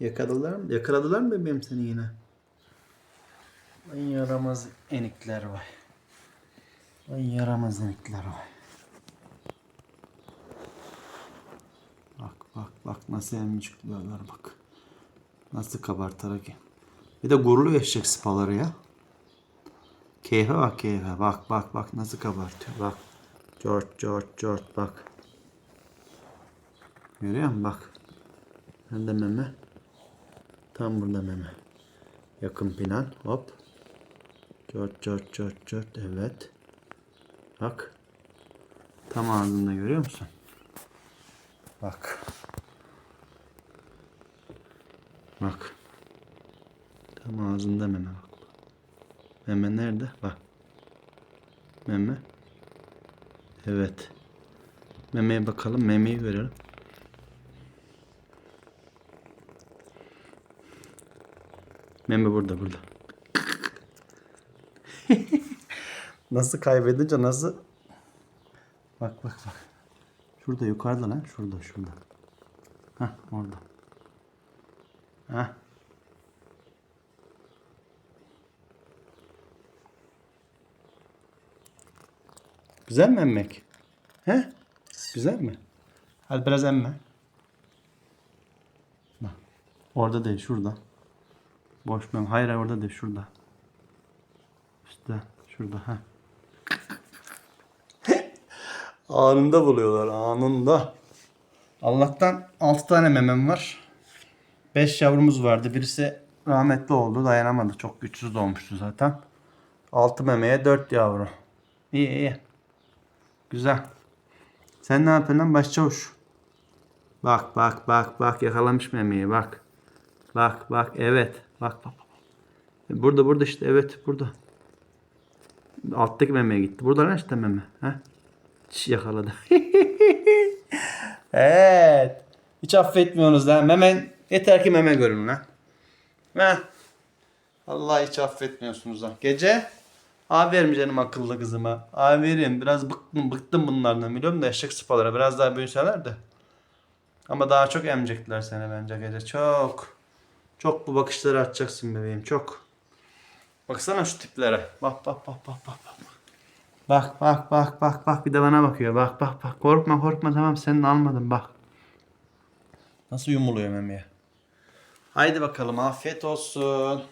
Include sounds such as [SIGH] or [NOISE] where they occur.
Yakaladılar mı? Yakaladılar mı bebeğim seni yine? Ay yaramaz enikler var. Ay yaramaz enikler var. Bak bak bak nasıl emcikliyorlar bak. Nasıl kabartarak. Bir de gururlu eşek spaları ya. Keyfe bak keyfe. Bak bak bak nasıl kabartıyor. Bak. George George George bak. Görüyor musun bak. Nerede meme? Tam burada meme. Yakın plan. Hop. George George George George. Evet. Bak. Tam ağzında görüyor musun? Bak. Bak. Tam ağzında meme bak. Meme nerede? Bak. Meme. Evet. Memeye bakalım. Memeyi görelim. Meme burada burada. [LAUGHS] nasıl kaybedince nasıl? Bak bak bak. Şurada yukarıda lan. Şurada şurada. Hah orada. Hah. Güzel mi emmek? He? Güzel mi? Hadi biraz emme. Bak. Orada değil şurada. Boş mem. Hayır orada değil şurada. İşte şurada ha. [LAUGHS] anında buluyorlar anında. Allah'tan 6 tane memem var. 5 yavrumuz vardı. Birisi rahmetli oldu. Dayanamadı. Çok güçsüz doğmuştu zaten. 6 memeye 4 yavru. İyi iyi. Güzel. Sen ne yapıyorsun lan başçavuş? Bak bak bak bak yakalamış memeyi bak. Bak bak evet. Bak bak. Burada burada işte evet burada. Alttaki memeye gitti. Burada lan işte meme. Ha? Şş, yakaladı. [LAUGHS] evet. Hiç affetmiyorsunuz lan. Meme yeter ki meme görün lan. Ha. Allah hiç affetmiyorsunuz lan. Gece Aferin canım akıllı kızıma. Aferin. Biraz bıktım, bıktım bunlardan biliyorum da eşek sıpalara. Biraz daha büyüseler de. Ama daha çok emecekler seni bence gece. Çok. Çok bu bakışları atacaksın bebeğim. Çok. Baksana şu tiplere. Bak bak bak bak bak. Bak bak bak bak bak bak bir de bana bakıyor. Bak bak bak. Korkma korkma tamam senin almadım bak. Nasıl yumuluyor memeye. Haydi bakalım afiyet olsun.